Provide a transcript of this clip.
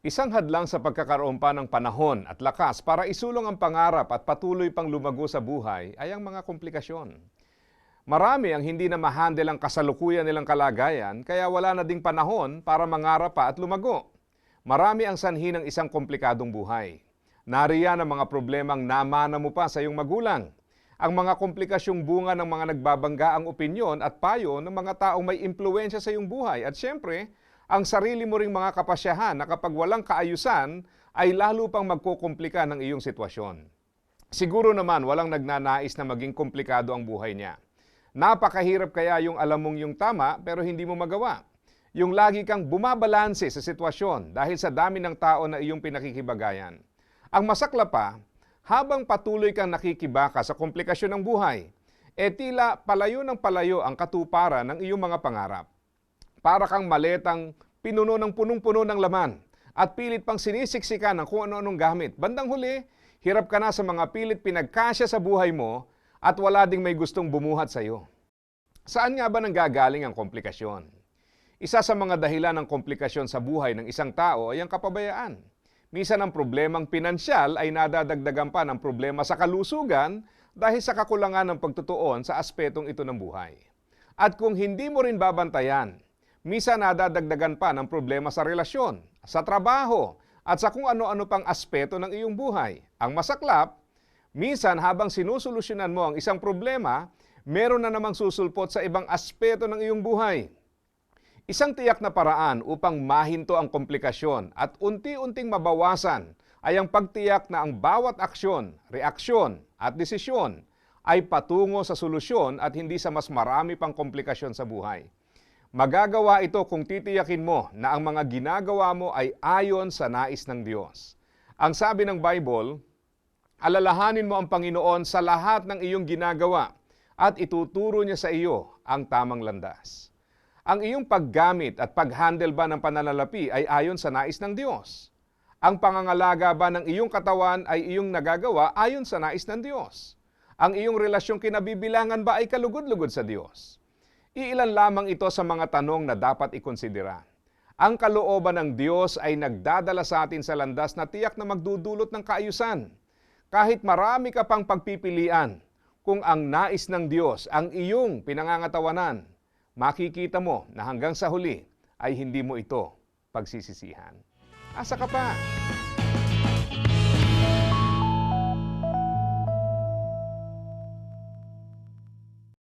Isang hadlang sa pagkakaroon pa ng panahon at lakas para isulong ang pangarap at patuloy pang lumago sa buhay ay ang mga komplikasyon. Marami ang hindi na mahandle ang kasalukuyan nilang kalagayan kaya wala na ding panahon para mangarap pa at lumago. Marami ang sanhi ng isang komplikadong buhay. Nariyan ang mga problemang namana mo pa sa iyong magulang. Ang mga komplikasyong bunga ng mga nagbabangga ang opinyon at payo ng mga taong may impluensya sa iyong buhay. At syempre, ang sarili mo ring mga kapasyahan na kapag walang kaayusan ay lalo pang magkukomplika ng iyong sitwasyon. Siguro naman walang nagnanais na maging komplikado ang buhay niya. Napakahirap kaya yung alam mong yung tama pero hindi mo magawa. Yung lagi kang bumabalanse sa sitwasyon dahil sa dami ng tao na iyong pinakikibagayan. Ang masakla pa, habang patuloy kang nakikibaka sa komplikasyon ng buhay, e tila palayo ng palayo ang katuparan ng iyong mga pangarap. Para kang maletang pinuno ng punong-puno ng laman at pilit pang sinisiksikan ng kung ano-anong gamit. Bandang huli, hirap ka na sa mga pilit pinagkasya sa buhay mo at wala ding may gustong bumuhat sa iyo. Saan nga ba nanggagaling ang komplikasyon? Isa sa mga dahilan ng komplikasyon sa buhay ng isang tao ay ang kapabayaan. Minsan ang problemang pinansyal ay nadadagdagan pa ng problema sa kalusugan dahil sa kakulangan ng pagtutuon sa aspetong ito ng buhay. At kung hindi mo rin babantayan, minsan nadadagdagan pa ng problema sa relasyon, sa trabaho, at sa kung ano-ano pang aspeto ng iyong buhay. Ang masaklap, minsan habang sinusolusyonan mo ang isang problema, meron na namang susulpot sa ibang aspeto ng iyong buhay. Isang tiyak na paraan upang mahinto ang komplikasyon at unti-unting mabawasan ay ang pagtiyak na ang bawat aksyon, reaksyon at desisyon ay patungo sa solusyon at hindi sa mas marami pang komplikasyon sa buhay. Magagawa ito kung titiyakin mo na ang mga ginagawa mo ay ayon sa nais ng Diyos. Ang sabi ng Bible, alalahanin mo ang Panginoon sa lahat ng iyong ginagawa at ituturo niya sa iyo ang tamang landas. Ang iyong paggamit at paghandle ba ng pananalapi ay ayon sa nais ng Diyos. Ang pangangalaga ba ng iyong katawan ay iyong nagagawa ayon sa nais ng Diyos. Ang iyong relasyong kinabibilangan ba ay kalugod-lugod sa Diyos. Iilan lamang ito sa mga tanong na dapat ikonsidera. Ang kalooban ng Diyos ay nagdadala sa atin sa landas na tiyak na magdudulot ng kaayusan. Kahit marami ka pang pagpipilian, kung ang nais ng Diyos ang iyong pinangangatawanan, makikita mo na hanggang sa huli ay hindi mo ito pagsisisihan. Asa ka pa?